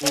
이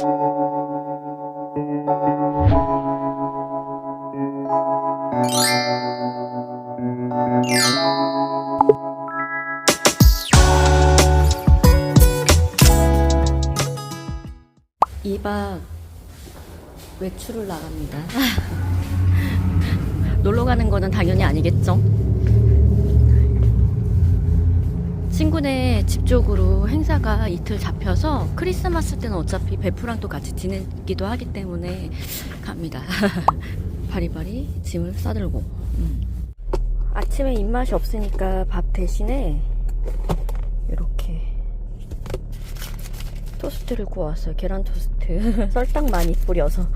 이틀 잡혀서 크리스마스 때는 어차피 베프랑 또 같이 지내기도 하기 때문에 갑니다. 바리바리 짐을 싸들고. 음. 아침에 입맛이 없으니까 밥 대신에 이렇게 토스트를 구워왔어요. 계란 토스트. 설탕 많이 뿌려서.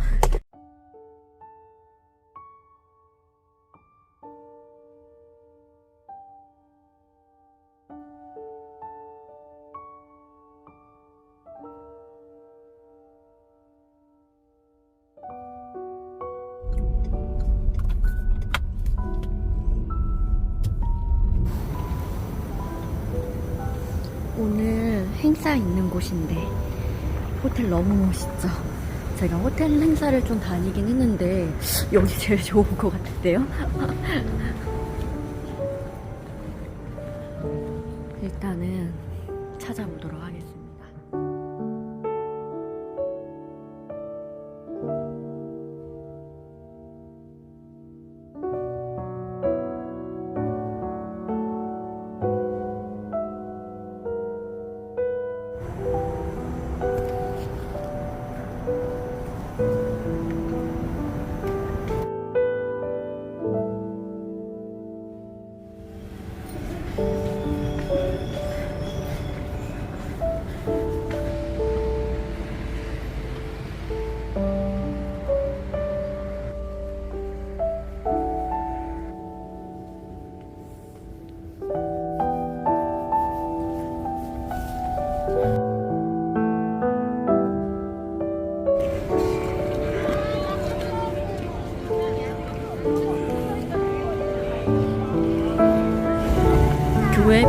오늘 행사 있는 곳인데 호텔 너무 멋있죠? 제가 호텔 행사를 좀 다니긴 했는데 여기 제일 좋은 것 같은데요?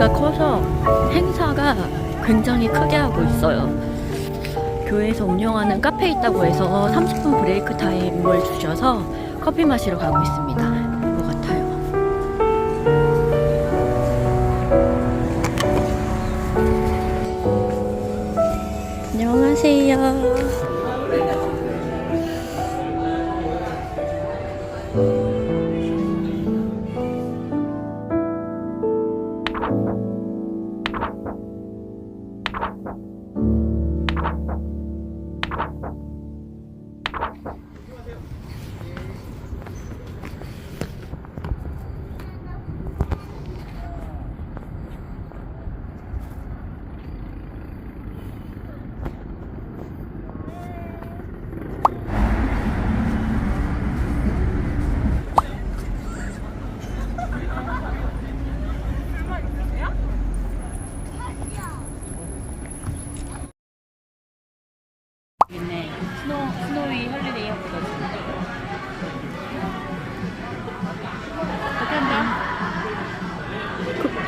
교회가 커서 행사가 굉장히 크게 하고 있어요. 교회에서 운영하는 카페 있다고 해서 30분 브레이크 타임을 주셔서 커피 마시러 가고 있습니다. 것 같아요. 안녕하세요.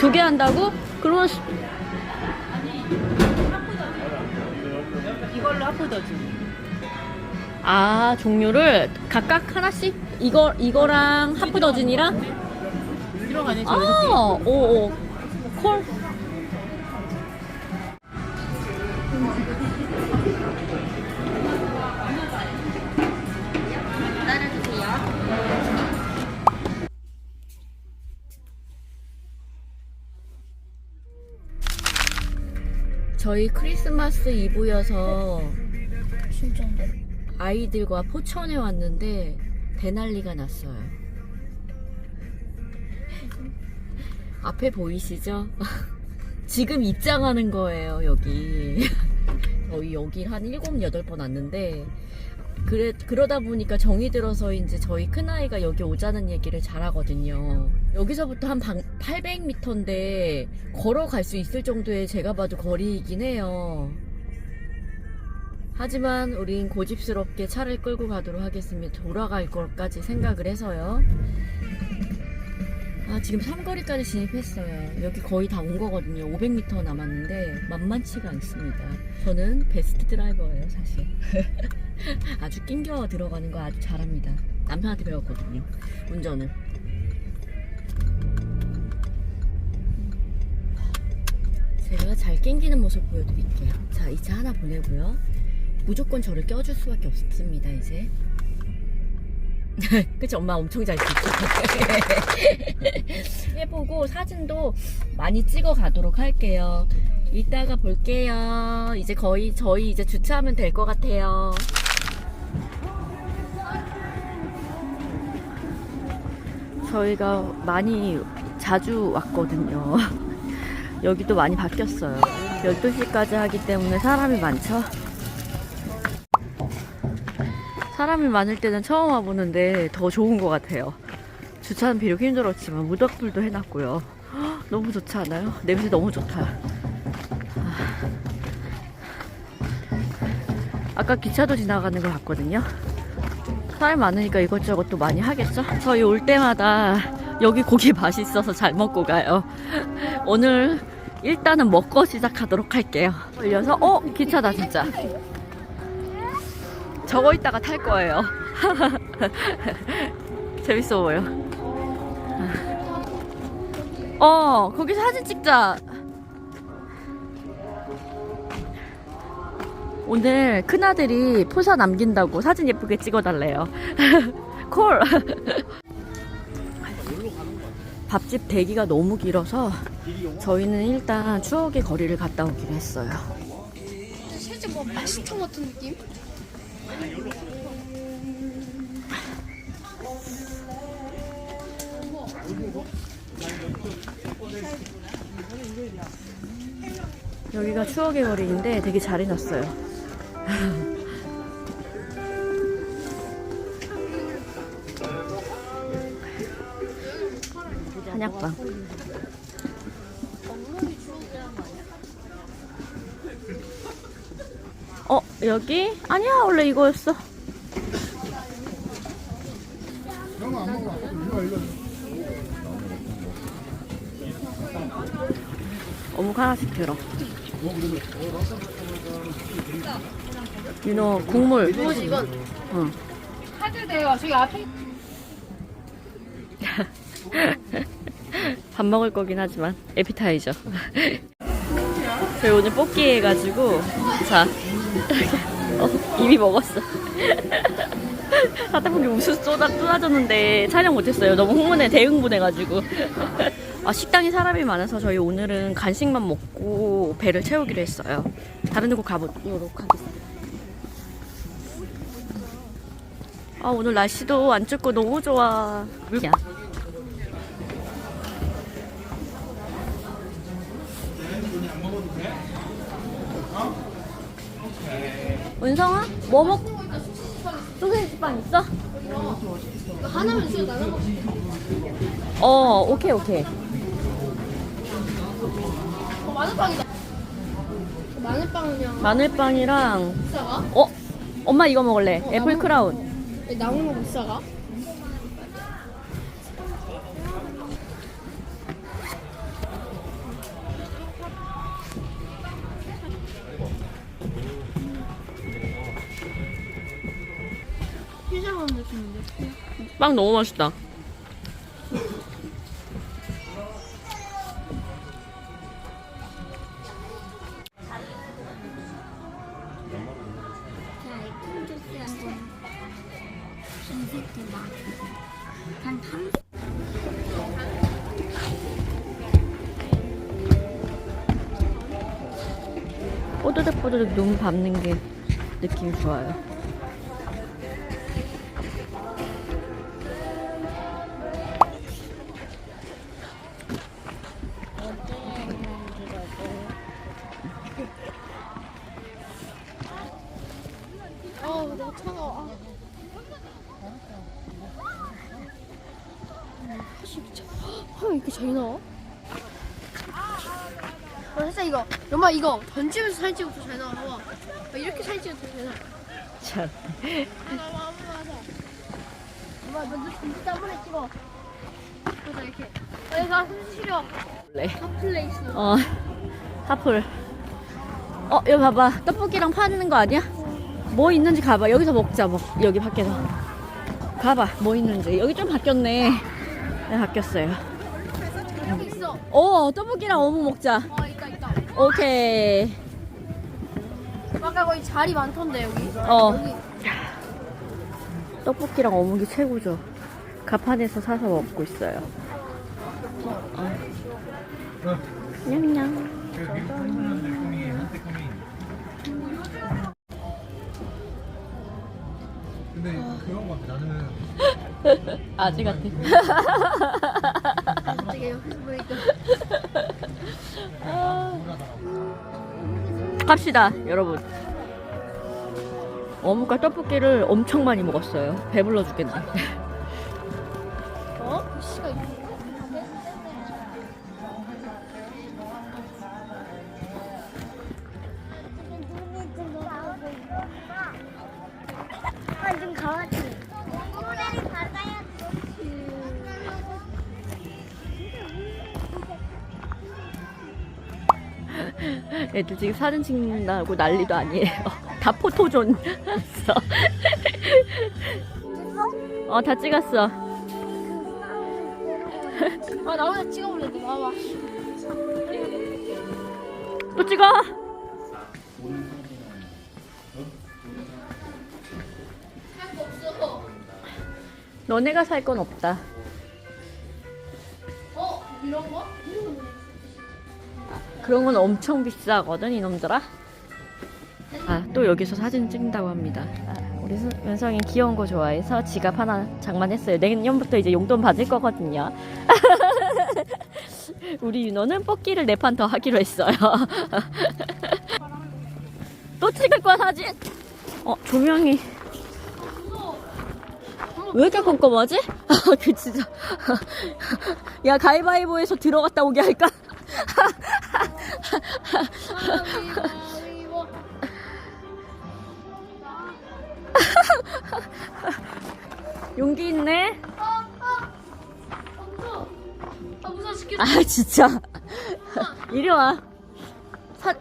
두개 한다고? 그러면 수- 이걸로 하프더즈. 아 종류를 각각 하나씩 이거 이거랑 하프 더진이랑 들어가네, 아. 오오 콜. 저희 크리스마스 이브여서 아이들과 포천에 왔는데 대난리가 났어요. 앞에 보이시죠? 지금 입장하는 거예요, 여기. 저희 여기 한 7, 8번 왔는데, 그래, 그러다 보니까 정이 들어서 이제 저희 큰 아이가 여기 오자는 얘기를 잘하거든요. 여기서부터 한 800m인데, 걸어갈 수 있을 정도의 제가 봐도 거리이긴 해요. 하지만 우린 고집스럽게 차를 끌고 가도록 하겠습니다. 돌아갈 걸까지 생각을 해서요. 아, 지금 삼거리까지 진입했어요. 여기 거의 다 온 거거든요. 500m 남았는데 만만치가 않습니다. 저는 베스트 드라이버예요, 사실. 아주 낑겨 들어가는 거 아주 잘합니다. 남편한테 배웠거든요. 운전을. 제가 잘 낑기는 모습 보여드릴게요. 자, 이 차 하나 보내고요. 무조건 저를 껴줄 수밖에 없습니다, 이제. 그치, 엄마 엄청 잘 찍죠. 해보고 사진도 많이 찍어 가도록 할게요. 이따가 볼게요. 이제 거의 저희 이제 주차하면 될 것 같아요. 저희가 많이 자주 왔거든요. 여기도 많이 바뀌었어요. 12시까지 하기 때문에 사람이 많죠? 사람이 많을 때는 처음 와보는데 더 좋은 것 같아요. 주차는 비록 힘들었지만 무덕불도 해놨고요. 헉, 너무 좋지 않아요? 냄새 너무 좋다. 아. 아까 기차도 지나가는 걸 봤거든요. 사람 많으니까 이것저것 또 많이 하겠죠? 저희 올 때마다 여기 고기 맛있어서 잘 먹고 가요. 오늘 일단은 먹고 시작하도록 할게요. 걸려서 어 기차다 진짜. 저거 이따가 탈 거예요. 재밌어 보여. 어 거기 사진 찍자. 오늘 큰아들이 포사 남긴다고 사진 예쁘게 찍어달래요. 콜! 밥집 대기가 너무 길어서 저희는 일단 추억의 거리를 갔다 오기로 했어요. 살짝 뭐 맛있던 같은 느낌? 여기가 추억의 거리인데 되게 잘 해놨어요. 한약방. 여기? 아니야, 원래 이거였어. 어묵 하나씩 들어. 윤호 국물. 뭐지 이건? 응. 카드대요. 저기 앞에 밥 먹을 거긴 하지만 에피타이저. 저희 오늘 뽑기 해가지고 자 어, 이미 먹었어. 사탕봉지 우수 쏟아 쏟아졌는데 촬영 못했어요. 너무 흥분해 대흥분해가지고. 아 식당에 사람이 많아서 저희 오늘은 간식만 먹고 배를 채우기로 했어요. 다른 데로 가보도록 하겠습니다. 아 오늘 날씨도 안 춥고 너무 좋아. 물야. 은성아, 뭐 먹? 소세지 빵 있어? 하나만 주세요. 나는 거. 어, 오케이 오케이. 어, 마늘빵이다. 마늘빵은요. 마늘빵이랑 비싸가? 어, 엄마 이거 먹을래? 애플 크라운. 나오는 거 비싸가? 빵 너무 맛있다. 자, 애플 주스 한번 인색해봐. 한 3, 뽀드득뽀드득 눈 밟는 게 느낌이 좋아요. 이거 던지면서 사진 찍어도 잘 나와. 봐봐. 아, 이렇게 사진 찍어도 잘 나와. 참. 아, 나와, 아무나 하자. 엄마, 먼저 한번에 찍어. 그래서 이렇게. 어, 여기가 손시려 네. 핫플레이스. 어, 하플. 어, 여기 봐봐. 떡볶이랑 파는 거 아니야? 뭐 있는지 가봐. 여기서 먹자, 뭐. 여기 밖에서. 가봐. 뭐 있는지. 여기 좀 바뀌었네. 네, 바뀌었어요. 여기 있어. 어, 떡볶이랑 어묵 먹자. 어. 오케이. 아까 거기 자리 많던데, 여기. 어. 여기. 떡볶이랑 어묵이 최고죠. 가판에서 사서 먹고 있어요. 어. 냠냠. 근데 그런 거 같아. 나는 아직 같아. 보니까. 갑시다, 여러분. 어묵과 떡볶이를 엄청 많이 먹었어요. 배불러 죽겠네. 애들 지금 사진 찍는다고 난리도 아니에요. 다 포토존 했어. 어, 다 찍었어. 아, 나 혼자 찍어볼래. 너 봐봐. 또 찍어. 너네가 살 건 없다. 그런 건 엄청 비싸거든, 이놈들아. 아, 또 여기서 사진 찍는다고 합니다. 아, 우리 수- 연성이 귀여운 거 좋아해서 지갑 하나 장만했어요. 내년부터 이제 용돈 받을 거거든요. 우리 윤호는 뽑기를 네 판 더 하기로 했어요. 또 찍을 거야, 사진? 어, 조명이. 왜 이렇게 꼼꼼하지? 그 진짜. 야, 가위바위보에서 들어갔다 오게 할까? 가위바위보. 용기 있네? 아, 진짜 이리 와 사,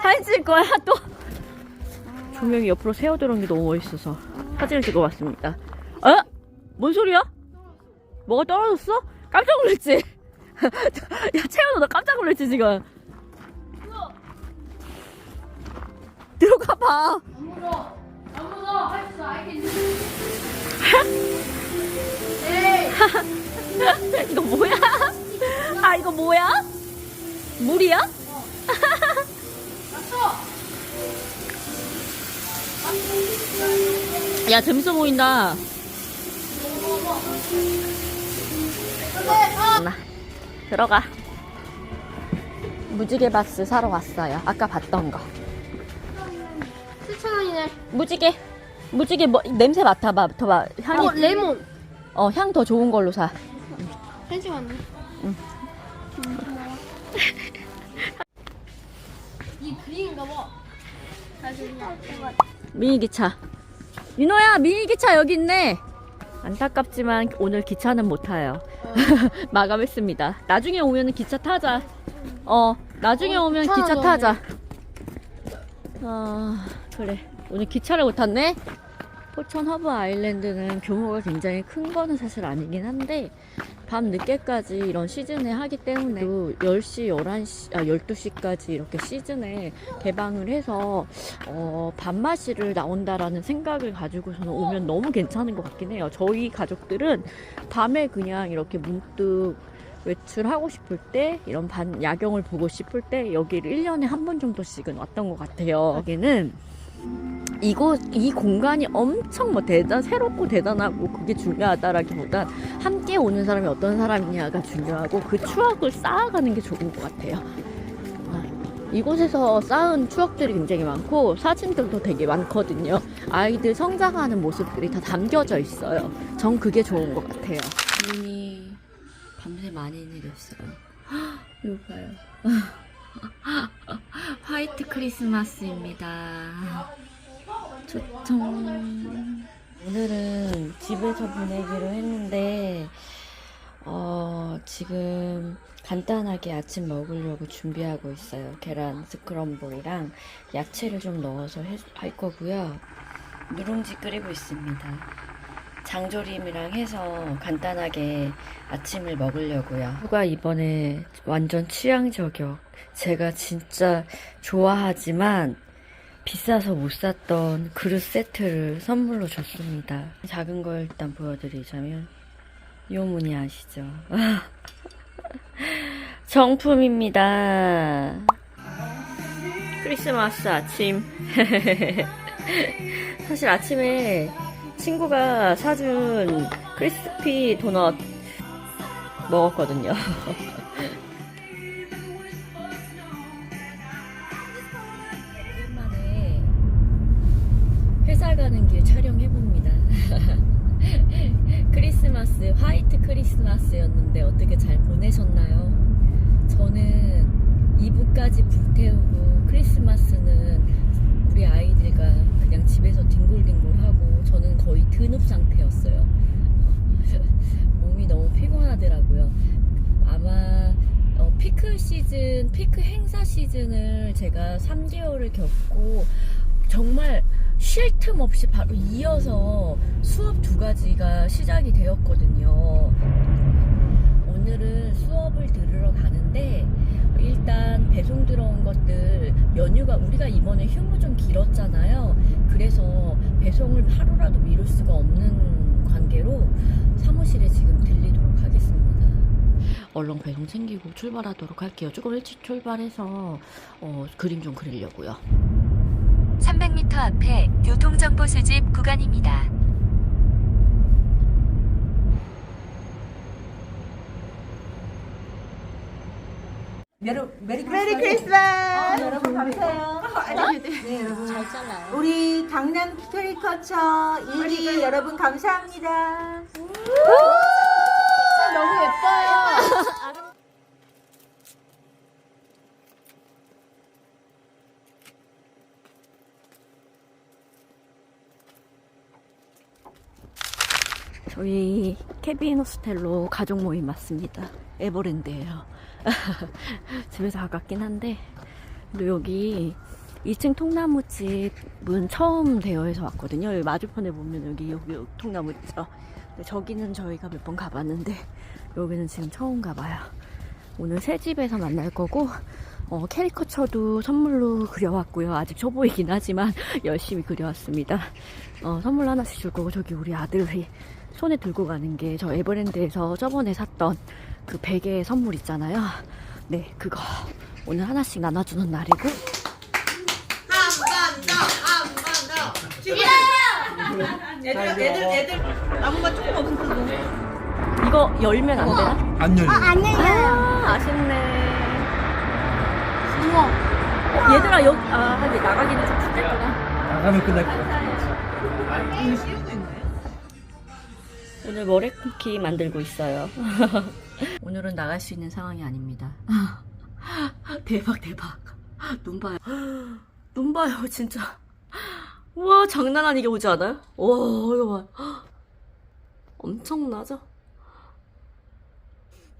사진 찍을 거야 또 조명이 옆으로 세워 들어온 게 너무 멋있어서 사진을 찍어봤습니다 어? 뭔 소리야? 뭐가 떨어졌어? 깜짝 놀랐지? 야 채연아 너 깜짝 놀랐지 지금 들어가 봐 안 무서워. 안 무서워. 할 수. I can do it. 에이. 이거 뭐야? 아 이거 뭐야? 물이야? 맞춰. 야 재밌어 보인다 나 들어가 무지개 바스 사러 왔어요 아까 봤던 거 7,000원이네. 무지개 무지개 뭐 냄새 맡아봐 봐 향이 어, 레몬. 어 향 더 좋은 걸로 사한 시간. 응. 이 그림인가 봐. 미니 기차 윤호야 미니 기차 여기 있네 안타깝지만 오늘 기차는 못 타요 마감했습니다 나중에 오면 기차 타자 어 나중에 어, 오면 기차. 타자 아 그래 오늘 기차를 못 탔네 포천 허브 아일랜드는 규모가 굉장히 큰 거는 사실 아니긴 한데 밤 늦게까지 이런 시즌에 하기 때문에 또 10시, 11시, 아 12시까지 이렇게 시즌에 개방을 해서 어, 밤마시를 나온다라는 생각을 가지고서는 오면 너무 괜찮은 것 같긴 해요. 저희 가족들은 밤에 그냥 이렇게 문득 외출하고 싶을 때 이런 반 야경을 보고 싶을 때 여기를 1년에 한 번 정도씩은 왔던 것 같아요. 여기는 이곳 이 공간이 엄청 뭐 대단 새롭고 대단하고 그게 중요하다라기보단 함께 오는 사람이 어떤 사람이냐가 중요하고 그 추억을 쌓아가는 게 좋은 것 같아요. 아, 이곳에서 쌓은 추억들이 굉장히 많고 사진들도 되게 많거든요. 아이들 성장하는 모습들이 다 담겨져 있어요. 전 그게 좋은 것 같아요. 눈이 밤새 많이 내렸어요. 이거 봐요. 화이트 크리스마스입니다. 좋죠. 오늘은 집에서 보내기로 했는데 어, 지금 간단하게 아침 먹으려고 준비하고 있어요. 계란 스크럼블이랑 야채를 좀 넣어서 해- 할 거고요. 누룽지 끓이고 있습니다. 장조림이랑 해서 간단하게 아침을 먹으려고요. 누가 이번에 완전 취향 저격. 제가 진짜 좋아하지만 비싸서 못 샀던 그릇 세트를 선물로 줬습니다. 작은 걸 일단 보여드리자면 요 무늬 아시죠? 정품입니다. 크리스마스 아침. 사실 아침에 친구가 사준 크리스피 도넛 먹었거든요. 오랜만에 회사 가는 길 촬영해봅니다. 크리스마스, 화이트 크리스마스였는데 어떻게 잘 보내셨나요? 저는 2부까지 불태우고 크리스마스는 우리 아이들과 그냥 집에서 뒹굴뒹굴하고 저는 거의 드눕 상태였어요. 몸이 너무 피곤하더라고요. 아마 어, 피크 시즌, 피크 행사 시즌을 제가 3개월을 겪고 정말 쉴 틈 없이 바로 이어서 수업 두 가지가 시작이 되었거든요. 오늘은 수업을 들으러 가는데 일단 배송 들어온 것들 연휴가 우리가 이번에 휴무 좀 길었잖아요. 그래서 배송을 하루라도 미룰 수가 없는 관계로 사무실에 지금 들리도록 하겠습니다. 얼른 배송 챙기고 출발하도록 할게요. 조금 일찍 출발해서 어, 그림 좀 그리려고요. 300m 앞에 교통정보 수집 구간입니다. 메리 크리스마스. 여러분 감사해요. 네, 여러분. 잘 잘라요. 우리 강남 캐리커처 일기 여러분 감사합니다. 너무 예뻐요. 저희 캐비인 호스텔로 가족 모임 맞습니다. 에버랜드예요. 집에서 가깝긴 한데 근데 여기 2층 통나무집 문 처음 대여해서 왔거든요. 여기 마주편에 보면 여기 여기, 여기 통나무 있죠. 근데 저기는 저희가 몇 번 가봤는데 여기는 지금 처음 가봐요. 오늘 새 집에서 만날 거고 어, 캐리커처도 선물로 그려왔고요. 아직 초보이긴 하지만 열심히 그려왔습니다. 어, 선물 하나씩 줄 거고 저기 우리 아들이 손에 들고 가는 게 저 에버랜드에서 저번에 샀던 그 베개 선물 있잖아요. 네, 그거 오늘 하나씩 나눠주는 날이고. 애들 애들 애들 나무가 조금 없어서 이거 열면 안 되나? 안 열려. 안 열려요. 아, 아쉽네. 우와. 어, 얘들아, 여기, 아, 이제 나가기는 좀 죽겠구나. 나가면 끝날 거야. 오늘 머랭 쿠키 만들고 있어요. 오늘은 나갈 수 있는 상황이 아닙니다. 대박 대박. 눈 봐요. 눈 봐요 진짜. 우와 장난 아니게 오지 않아요? 와 이거 봐. 엄청나죠?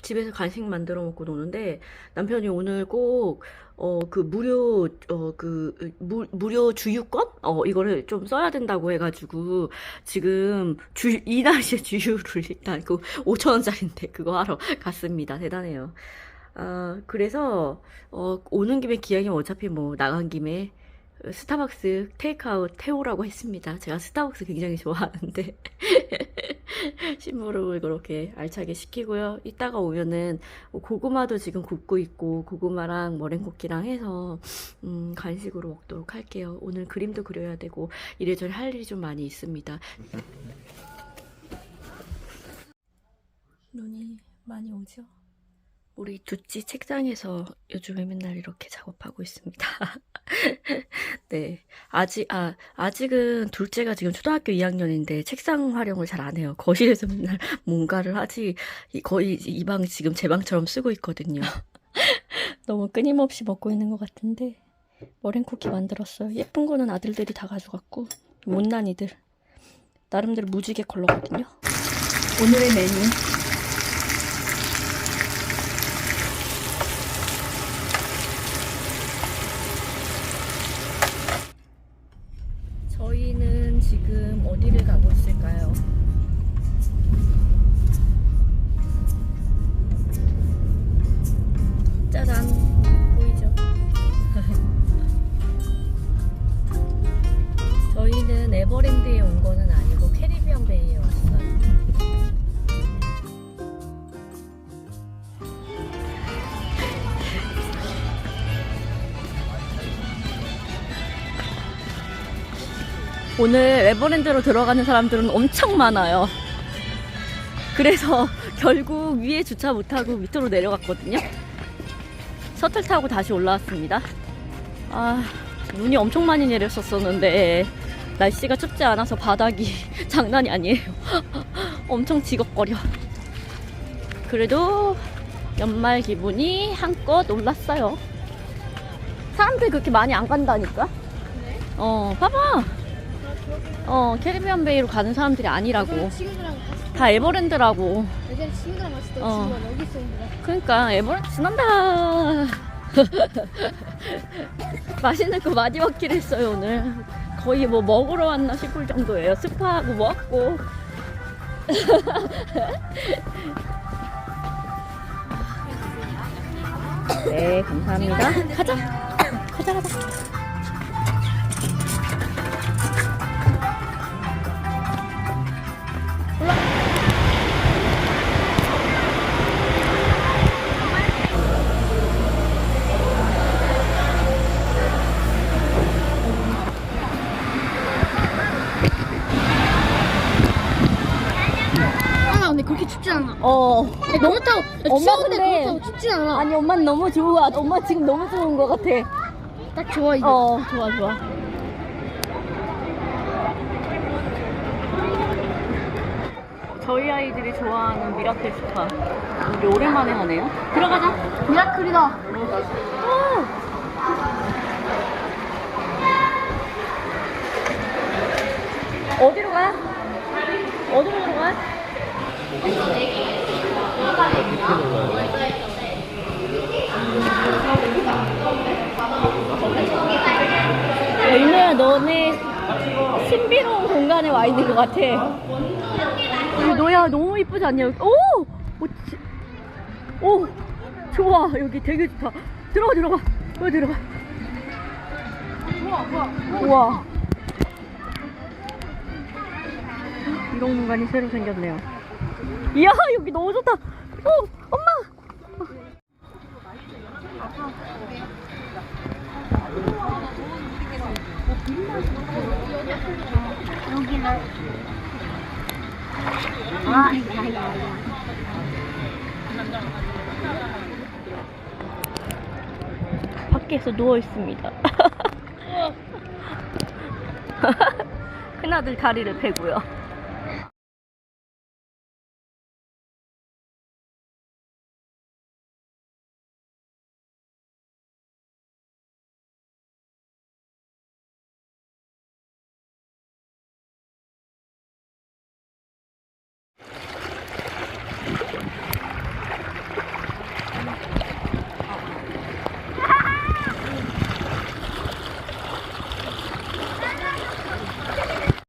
집에서 간식 만들어 먹고 노는데 남편이 오늘 꼭 어 그 무료 어 그 무료 주유권? 어 이거를 좀 써야 된다고 해가지고 지금 주 이 날씨에 주유를 일단 그 5천 원짜리인데 그거 하러 갔습니다. 대단해요. 아 그래서 어 오는 김에 기왕이면 어차피 뭐 나간 김에 스타벅스 테이크아웃 태우라고 했습니다. 제가 스타벅스 굉장히 좋아하는데 심부름을 그렇게 알차게 시키고요. 이따가 오면은 고구마도 지금 굽고 있고 고구마랑 머랭쿠키랑 해서 음, 간식으로 먹도록 할게요. 오늘 그림도 그려야 되고 이래저래 할 일이 좀 많이 있습니다. 눈이 많이 오죠? 우리 두찌 책상에서 요즘에 맨날 이렇게 작업하고 있습니다. 네. 아직, 아, 아직은 둘째가 지금 초등학교 2학년인데 책상 활용을 잘 안 해요. 거실에서 맨날 뭔가를 하지, 이- 거의 이 방 지금 제 방처럼 쓰고 있거든요. 너무 끊임없이 먹고 있는 것 같은데, 머랭 쿠키 만들었어요. 예쁜 거는 아들들이 다 가져갔고, 못난이들. 나름대로 무지개 컬러거든요. 오늘의 메뉴. 저희는 지금 어디를 가고 있을까요? 짜잔 보이죠? 저희는 에버랜드에 온 거는 아니고 캐리비안 베이에 오늘 에버랜드로 들어가는 사람들은 엄청 많아요. 그래서 결국 위에 주차 못하고 밑으로 내려갔거든요. 셔틀 타고 다시 올라왔습니다. 아, 눈이 엄청 많이 내렸었었는데 날씨가 춥지 않아서 바닥이 장난이 아니에요. 엄청 지걱거려. 그래도 연말 기분이 한껏 올랐어요. 사람들 그렇게 많이 안 간다니까? 어, 봐봐. 어, 캐리비안 베이로 가는 사람들이 아니라고. 다 에버랜드라고. 예전에 친구랑 갔을 때 어. 친구가 여기 있었는데 그러니까 에버랜드 지난다. 맛있는 거 많이 먹기로 했어요 오늘. 거의 뭐 먹으러 왔나 싶을 정도예요. 스파하고 먹고. 네 감사합니다. 가자. 가자 가자. 그렇게 춥지 않아 어. 너무 타고 엄마 추운데 근데- 그렇다고 춥진 않아 아니 엄마는 너무 좋아. 엄마 지금 너무 좋은 것 같아. 딱 좋아 이거 어, 좋아, 좋아. 저희 아이들이 좋아하는 미라클 스파. 우리 오랜만에 하네요. 들어가자. 미라클이다 어디로 가? 어디로 들어가? 야, 윤호야, 너네 신비로운 공간에 와 있는 것 같아. 여기 너야 너무 이쁘지 않냐? 여기. 오! 오, 지- 오! 좋아. 여기 되게 좋다. 들어가, 들어가. 여기 들어가. 우와. 이런 공간이 새로 생겼네요. 이야, 여기 너무 좋다. 어, 엄마! 밖에서 누워 있습니다. 큰아들 다리를 패고요.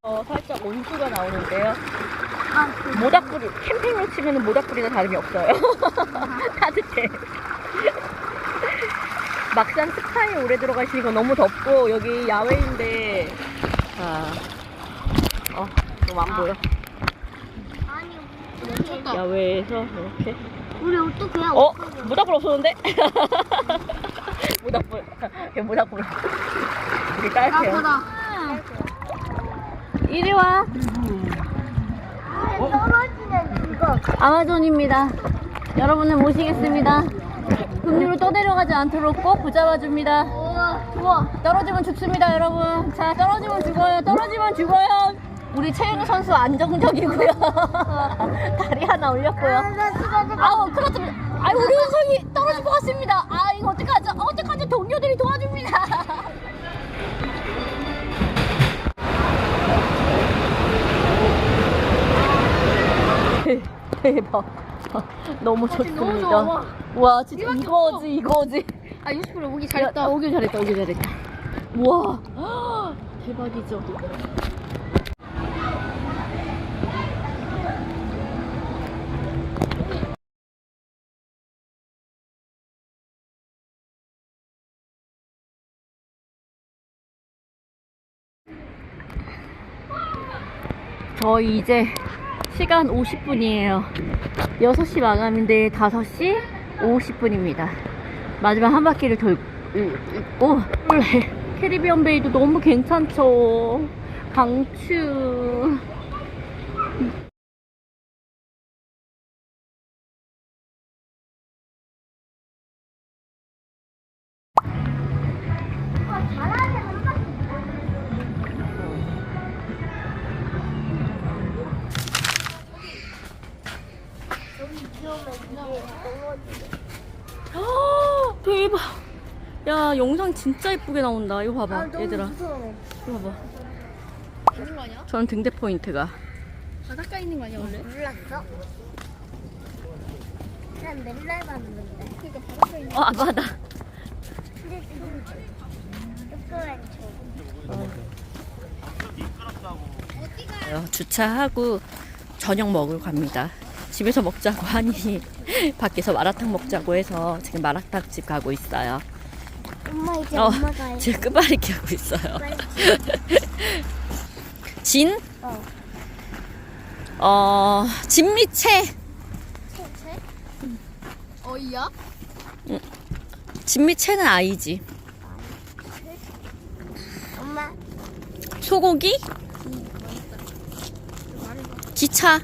어, 온수가 나오는데요. 모닥불이, 캠핑으로 치면 모닥불이가 다름이 없어요. 따뜻해. 막상 스파에 오래 들어가시니까 너무 덥고, 여기 야외인데, 아, 어, 너무 안 보여. 아니, 야외에서 이렇게. 우리 어떡해? 어? 모닥불 없었는데? 모닥불. 모닥불. 우리 따뜻해요. 이리 와. 떨어지는 이거. 아마존입니다. 여러분을 모시겠습니다. 급류로 떠내려가지 않도록 꼭 붙잡아줍니다. 우와. 떨어지면 죽습니다, 여러분. 자, 떨어지면 죽어요. 떨어지면 죽어요. 우리 최윤우 선수 안정적이고요. 다리 하나 올렸고요. 아우, 그렇습니다. 아유, 우리 은성이 떨어질 것 같습니다. 아, 이거 어떡하죠? 어떡하죠? 대박. 너무 좋습니다. 너무 와, 진짜 이거지, 이거지. 아, 60% 오기 잘했다. 오길 잘했다, 오길 잘했다. 우와. 대박이죠. 저희 이제 시간 50분이에요. 6시 마감인데 5시 50분입니다. 마지막 한 바퀴를 돌고 원래 캐리비언 베이도 너무 괜찮죠. 강추. 야, 영상 진짜 예쁘게 나온다. 이거 봐봐, 얘들아. 이거 봐봐. 있는 거 아니야? 저는 등대 포인트가. 바닷가 있는 거 아니야 원래? 몰랐어? 난 맨날 봤는데. 그러니까 바닷가 있는 어, 아빠다. 근데 지금 조그만. 어, 주차하고 저녁 먹으러 갑니다. 집에서 먹자고 하니 밖에서 마라탕 먹자고 해서 지금 마라탕 집 가고 있어요. 엄마 이제 어, 엄마가 해. 지금 끝말잇기 하고 있어요. 진? 어. 어, 진미채. 어이야? 진미채는 아이지. 엄마 소고기? 기차.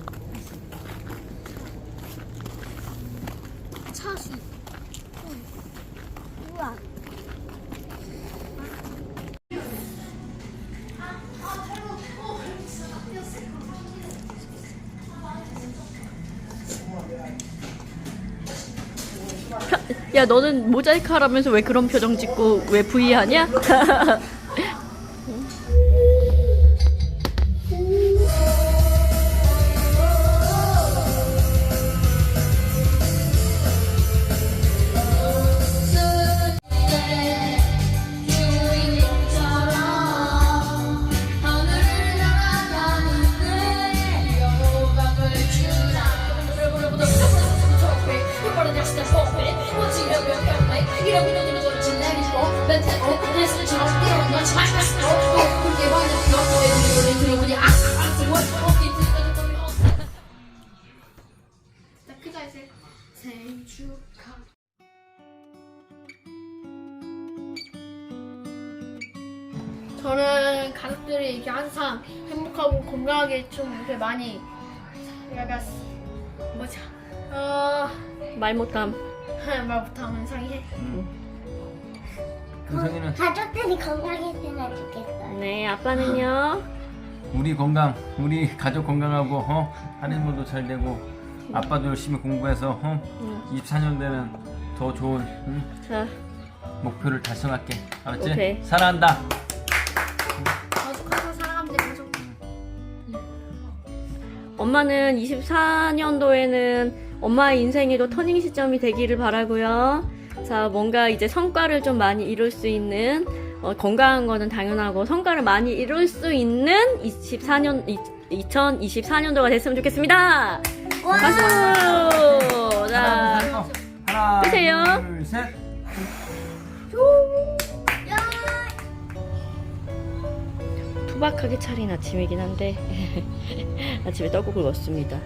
너는 모자이크 하라면서 왜 그런 표정 짓고 왜 V 하냐? 말. 말 못하면 상해 은성이는 가족들이 건강했으면 좋겠어요. 네, 아빠는요? 우리 건강, 우리 가족 건강하고 어? 하늘모도 잘 되고 아빠도 열심히 공부해서 어? 24년대는 더 좋은 응? 자, 목표를 달성할게. 알았지? 오케이. 사랑한다. 가족 항상 사랑합니다 가족 엄마는 24년도에는 엄마의 인생에도 터닝 시점이 되기를 바라고요. 자, 뭔가 이제 성과를 좀 많이 이룰 수 있는 어, 건강한 거는 당연하고 성과를 많이 이룰 수 있는 24년 2024년도가 됐으면 좋겠습니다. 박수! 자, 하나, 끄세요. 둘, 셋. 투박하게 차린 아침이긴 한데 아침에 떡국을 먹습니다.